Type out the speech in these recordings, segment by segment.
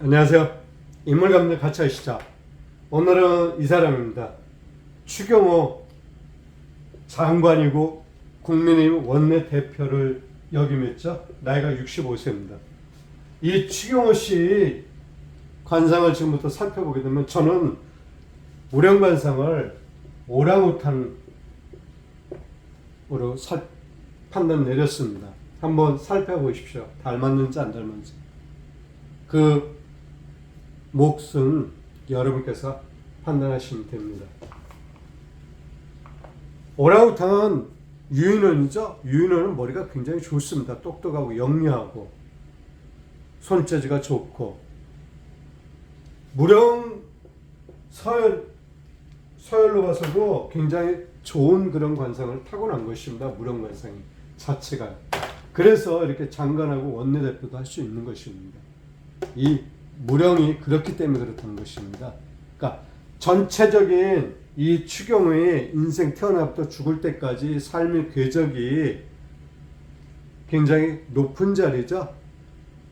안녕하세요. 인물 감독 같이 하시죠. 오늘은 이 사람입니다. 추경호 장관이고 국민의힘 원내 대표를 역임했죠. 나이가 65세입니다. 이 추경호 씨 관상을 지금부터 살펴보게 되면 저는 무령관상을 오랑우탄으로 살, 판단 내렸습니다. 한번 살펴보십시오. 닮았는지 안 닮았는지. 그 몫은 여러분께서 판단하시면 됩니다. 오랑우탄은 유인원이죠. 유인원은 머리가 굉장히 좋습니다. 똑똑하고 영리하고 손재주가 좋고 무령 서열 서열로 봐서도 굉장히 좋은 그런 관상을 타고난 것입니다. 무령 관상이 자체가. 그래서 이렇게 장관하고 원내대표도 할 수 있는 것입니다. 이 무령이 그렇기 때문에 그렇다는 것입니다. 그러니까 전체적인 이 추경의 인생 태어나부터 죽을 때까지 삶의 궤적이 굉장히 높은 자리죠.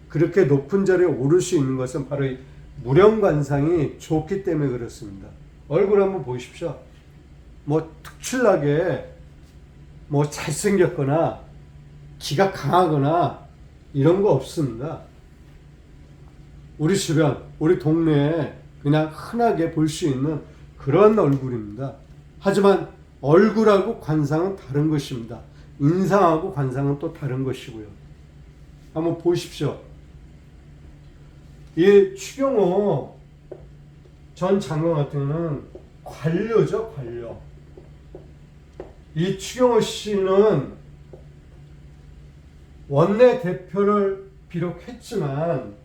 그렇게 높은 자리에 오를 수 있는 것은 바로 이 무령관상이 좋기 때문에 그렇습니다. 얼굴 한번 보십시오. 뭐 특출나게 뭐 잘생겼거나 기가 강하거나 이런 거 없습니다. 우리 주변, 우리 동네에 그냥 흔하게 볼 수 있는 그런 얼굴입니다. 하지만 얼굴하고 관상은 다른 것입니다. 인상하고 관상은 또 다른 것이고요. 한번 보십시오. 이 추경호 전 장관 같은 경우는 관료죠, 관료. 이 추경호 씨는 원내 대표를 비록 했지만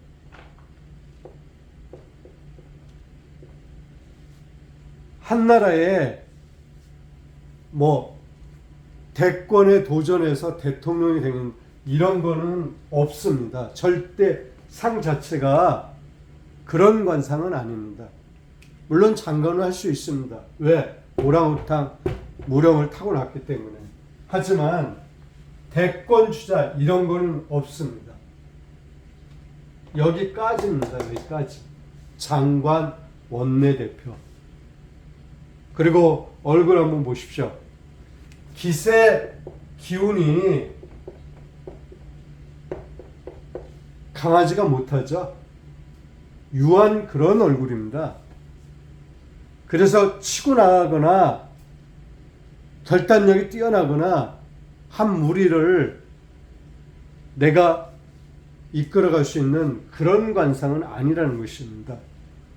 한나라에 뭐 대권에 도전해서 대통령이 되는 이런 거는 없습니다. 절대 상 자체가 그런 관상은 아닙니다. 물론 장관을 할 수 있습니다. 왜? 오랑우탕 무령을 타고났기 때문에. 하지만 대권 주자 이런 거는 없습니다. 여기까지입니다. 여기까지. 장관 원내대표. 그리고 얼굴 한번 보십시오. 기세 기운이 강하지가 못하죠. 유한 그런 얼굴입니다. 그래서 치고 나가거나 결단력이 뛰어나거나 한 무리를 내가 이끌어갈 수 있는 그런 관상은 아니라는 것입니다.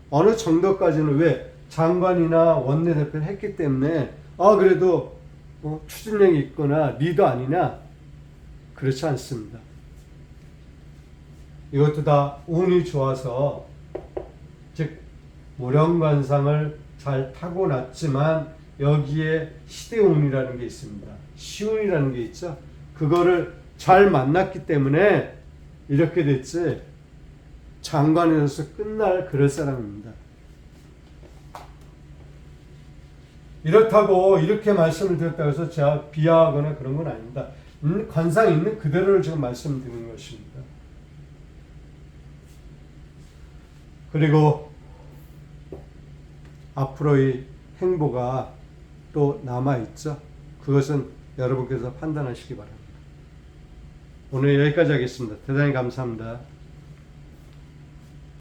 어느 정도까지는 왜 장관이나 원내대표를 했기 때문에 아 그래도 어, 추진력이 있거나 리더 아니냐 그렇지 않습니다. 이것도 다 운이 좋아서 즉 무령관상을 잘 타고났지만 여기에 시대운이라는 게 있습니다. 시운이라는 게 있죠. 그거를 잘 만났기 때문에 이렇게 됐지 장관이로서 끝날 그럴 사람입니다. 이렇다고 이렇게 말씀을 드렸다고 해서 제가 비하하거나 그런 건 아닙니다. 음, 관상 있는 그대로를 지금 말씀드리는 것입니다. 그리고 앞으로의 행보가 또 남아 있죠. 그것은 여러분께서 판단하시기 바랍니다. 오늘 여기까지 하겠습니다. 대단히 감사합니다.